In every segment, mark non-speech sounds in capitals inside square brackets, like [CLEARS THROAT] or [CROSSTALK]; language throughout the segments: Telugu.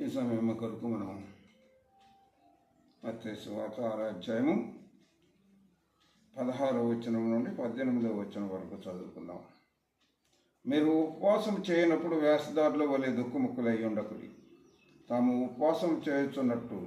ఈ సమయం కొరకు మనం మత్తయి వార్త అధ్యాయము పదహారవ వచనం నుండి పద్దెనిమిదవ వచనం వరకు చదువుకుందాం. మీరు ఉపవాసం చేయనప్పుడు వేషధారుల వలె దుఃఖముక్కులై ఉండకుడి. తాము ఉపవాసం చేయుచున్నట్టు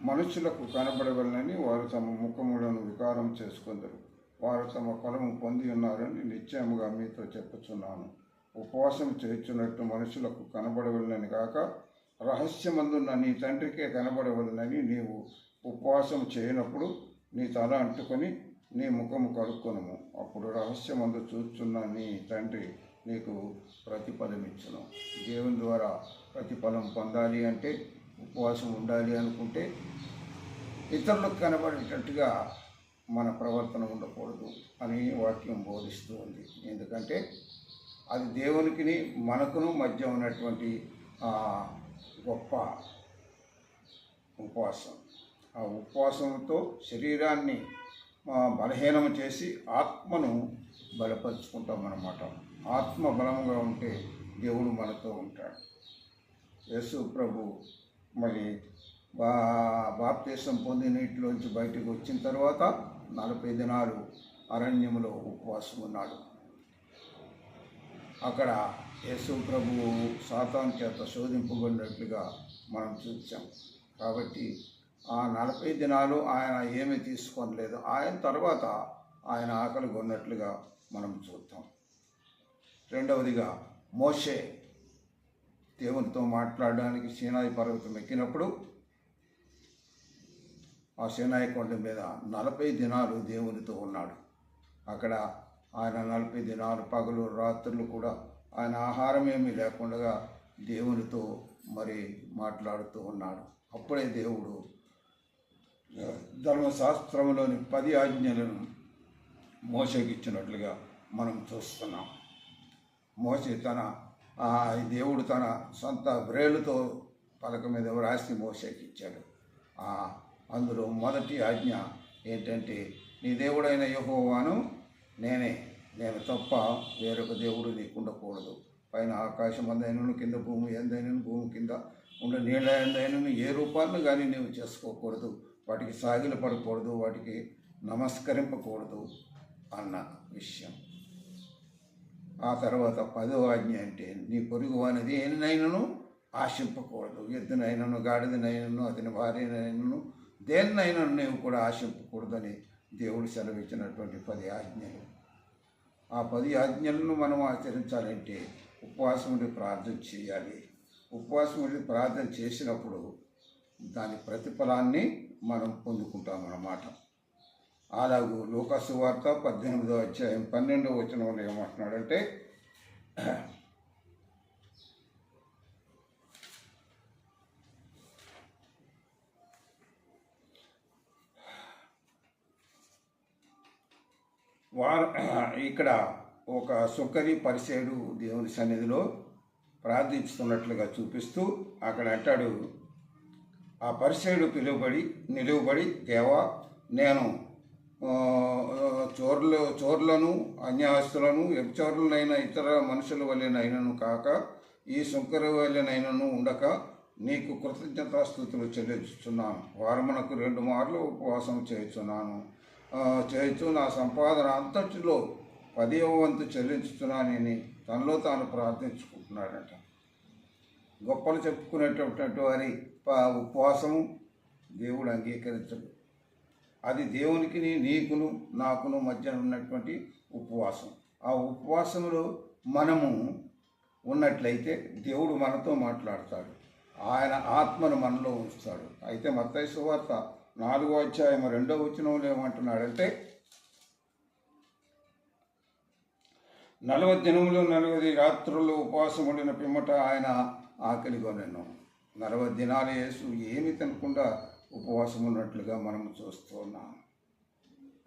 మనుషులకు కనబడవలనని వారు తమ ముఖములను వికారం చేసుకుందరు. వారు తమ ఫలము పొంది ఉన్నారని నిశ్చయముగా మీతో చెప్పుచున్నాను. ఉపవాసం చేయుచున్నట్టు మనుషులకు కనబడవలనని కాక రహస్యమందున్న నీ తండ్రికే కనబడవలనని నీవు ఉపవాసం చేయనప్పుడు నీ తల అంటుకొని నీ ముఖము కడుక్కొనము. అప్పుడు రహస్యమందు చూస్తున్న నీ తండ్రి నీకు ప్రతిఫలమిచ్చును. దేవుని ద్వారా ప్రతిఫలం పొందాలి అంటే ఉపవాసం ఉండాలి అనుకుంటే ఇతరులకు కనబడేటట్టుగా మన ప్రవర్తన ఉండకూడదు అని వాక్యం బోధిస్తూ ఉంది. ఎందుకంటే అది దేవునికి మనకును మధ్య ఉన్నటువంటి గొప్ప ఉపవాసం. ఆ ఉపవాసంతో శరీరాన్ని బలహీనం చేసి ఆత్మను బలపరుచుకుంటాం అన్నమాట ఆత్మ బలంగా ఉంటే దేవుడు మనతో ఉంటాడు. యేసు ప్రభు మరి బా బాప్తీసం పొంది నీటిలోంచి బయటకు వచ్చిన తర్వాత నలభై దినాలు అరణ్యంలో ఉపవాసం ఉన్నాడు అక్కడ యేసు ప్రభువు సాతాన్ చేత శోధింపబడినట్లుగా మనం చూసాం కాబట్టి ఆ నలభై దినాలు ఆయన ఏమీ తీసుకోనలేదు ఆయన తర్వాత ఆయన ఆకలి కొన్నట్లుగా మనం చూద్దాం. రెండవదిగా మోషే దేవునితో మాట్లాడడానికి సీనాయి పర్వతం ఎక్కినప్పుడు ఆ సీనాయి కొండ మీద నలభై దినాలు దేవునితో ఉన్నాడు. అక్కడ ఆయన నలభై దినాలు పగలు రాత్రులు కూడా ఆయన ఆహారం ఏమీ లేకుండా దేవునితో మరి మాట్లాడుతూ ఉన్నాడు. అప్పుడే దేవుడు ధర్మశాస్త్రంలోని పది ఆజ్ఞలను మోసగిచ్చినట్లుగా మనం చూస్తున్నాం. మోసే తన ఆ దేవుడు తన సొంత వ్రేలుతో పలక మీద వ్రాసి మోసేకిచ్చాడు ఆ అందులో మొదటి ఆజ్ఞ ఏంటంటే నీ దేవుడైన యహోవాను నేనే. నేను తప్ప వేరొక దేవుడు నీకు ఉండకూడదు పైన ఆకాశం అందైనను కింద భూమి ఎందైనను భూమి కింద ఉండ నీళ్ళ ఎందైనను ఏ రూపాన్ని కానీ నీవు చేసుకోకూడదు. వాటికి సాగిల పడకూడదు వాటికి నమస్కరింపకూడదు అన్న విషయం. ఆ తర్వాత పదో ఆజ్ఞ అంటే నీ పొరుగు అనేది ఏనైనను ఆశింపకూడదు. ఎద్దునైనను గాడిదనైనను అతని భార్యనైనను దేన్నైనను నీవు కూడా ఆశింపకూడదని దేవుడు సెలవిచ్చినటువంటి పది ఆజ్ఞలు. ఆ పది ఆజ్ఞలను మనం ఆచరించాలంటే ఉపవాసం ఉండి ప్రార్థన చేయాలి. ఉపవాసం ఉండి ప్రార్థన చేసినప్పుడు దాని ప్రతిఫలాన్ని మనం పొందుకుంటాం అన్నమాట. అలాగే లోకసు వార్త పద్దెనిమిదో అధ్యాయం పన్నెండో వచనంలో ఏమంటున్నాడంటే వారు [CLEARS THROAT] ఇక్కడ ఒక సుకరి పరిసేడు దేవుని సన్నిధిలో ప్రార్థిస్తున్నట్లుగా చూపిస్తూ అక్కడ అంటాడు ఆ పరిసేడు పిలువబడి నిలువబడి దేవా నేను చోర్లు చోర్లను అన్యాస్తులను ఎబ్చోర్లనైన ఇతర మనుషుల వల్లనైనను కాక ఈ సుంకర వల్లనైనను ఉండక నీకు కృతజ్ఞతాస్థుతులు చెల్లిస్తున్నాను వారమునకు రెండు మార్లు ఉపవాసం చేయుచున్నాను. చేస్తూ నా సంపాదన అంతటిలో పదివ వంతు చెల్లించుతున్నానని తనలో తాను ప్రార్థించుకుంటున్నాడట. గొప్పలు చెప్పుకునేటటువంటి వారి ఉపవాసము దేవుడు అంగీకరించడు. అది దేవునికి నీకును నాకును మధ్య ఉన్నటువంటి ఉపవాసం. ఆ ఉపవాసంలో మనము ఉన్నట్లయితే దేవుడు మనతో మాట్లాడతాడు. ఆయన ఆత్మను మనలో ఉంచుతాడు. అయితే మత్తైసు వార్త నాలుగో అధ్యాయం రెండో వచనంలో ఏమంటున్నాడంటే నలభై దినములు నలభై రాత్రులు ఉపవాసం ఉండిన పిమ్మట ఆయన ఆకలి కొనెను. నలభై దినాలు యేసు ఏమి తినకుండా ఉపవాసం ఉన్నట్లుగా మనం చూస్తున్నాం.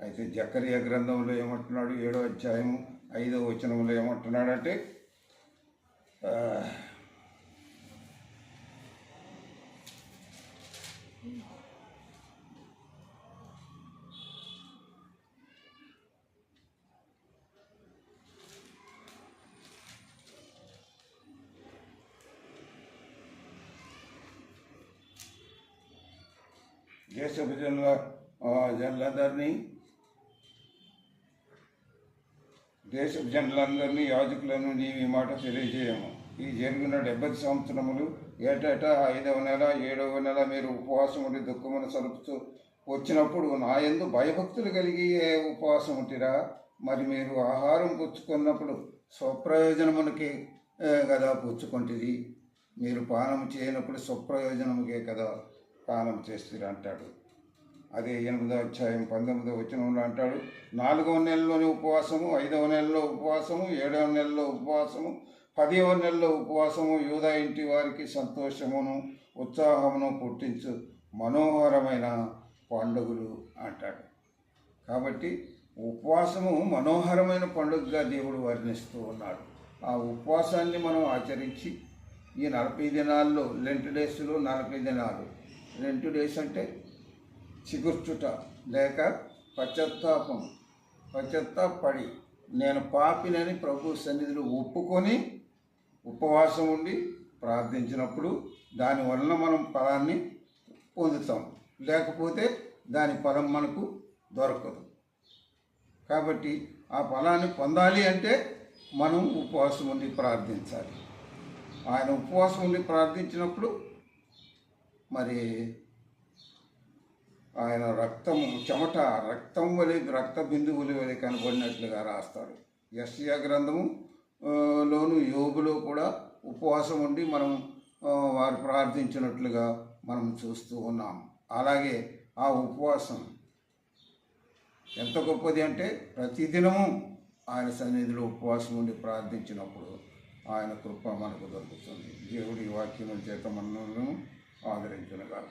అయితే జకరియా గ్రంథంలో ఏమంటున్నాడు? ఏడో అధ్యాయము ఐదో వచనంలో ఏమంటున్నాడంటే దేశ ప్రజల జనులందరినీ దేశ జనులందరినీ యాజకులను నీవు ఈ మాట తెలియజేయము. ఈ జరిగిన డెబ్బై సంవత్సరములు ఏటేటా ఐదవ నెల ఏడవ నెల మీరు ఉపవాసం ఉండి దుఃఖమును సలుపుతూ వచ్చినప్పుడు నా ఎందు భయభక్తులు కలిగి ఏ ఉపవాసం ఉంటిరా? మరి మీరు ఆహారం పుచ్చుకున్నప్పుడు స్వప్రయోజనమునికి కదా పుచ్చుకుంటుంది మీరు పానం చేయనప్పుడు స్వప్రయోజనముకే కదా. పానం చేస్తారు అంటాడు. అదే ఎనిమిదో అధ్యాయం పంతొమ్మిదో వచనంలో అంటాడు. నాలుగవ నెలలోని ఉపవాసము ఐదవ నెలలో ఉపవాసము ఏడవ నెలలో ఉపవాసము పదవ నెలలో ఉపవాసము యూదా ఇంటి వారికి సంతోషమును ఉత్సాహమును పుట్టించు మనోహరమైన పండుగలు అంటాడు. కాబట్టి ఉపవాసము మనోహరమైన పండుగగా దేవుడు వర్ణిస్తూ ఉన్నాడు. ఆ ఉపవాసాన్ని మనం ఆచరించి ఈ నలభై దినాల్లో లెంట్ డేస్లో నలభై దినాలు రెండు డేస్ అంటే చిగుర్చుట. లేక పశ్చాత్తాపం. పశ్చాత్తాపడి నేను పాపినని ప్రభు సన్నిధిలో ఒప్పుకొని ఉపవాసం ఉండి ప్రార్థించినప్పుడు దానివలన మనం ఫలాన్ని పొందుతాం. లేకపోతే దాని ఫలం మనకు దొరకదు. కాబట్టి ఆ ఫలాన్ని పొందాలి అంటే మనం ఉపవాసం ఉండి ప్రార్థించాలి. ఆయన ఉపవాసం ఉండి ప్రార్థించినప్పుడు మరి ఆయన రక్తము చెమట రక్తం వలె రక్త బిందువుల వలె కనబడినట్లుగా రాస్తాడు యస్యా గ్రంథము లోను యోగులో కూడా ఉపవాసం ఉండి మనం వారు ప్రార్థించినట్లుగా మనం చూస్తూ ఉన్నాం. అలాగే ఆ ఉపవాసం ఎంత గొప్పది అంటే ప్రతిదినము ఆయన సన్నిధిలో ఉపవాసం ఉండి ప్రార్థించినప్పుడు ఆయన కృప మనకు దొరుకుతుంది. దేవుడి వాక్యం చేత మనల్ని ఆదరించునుగాక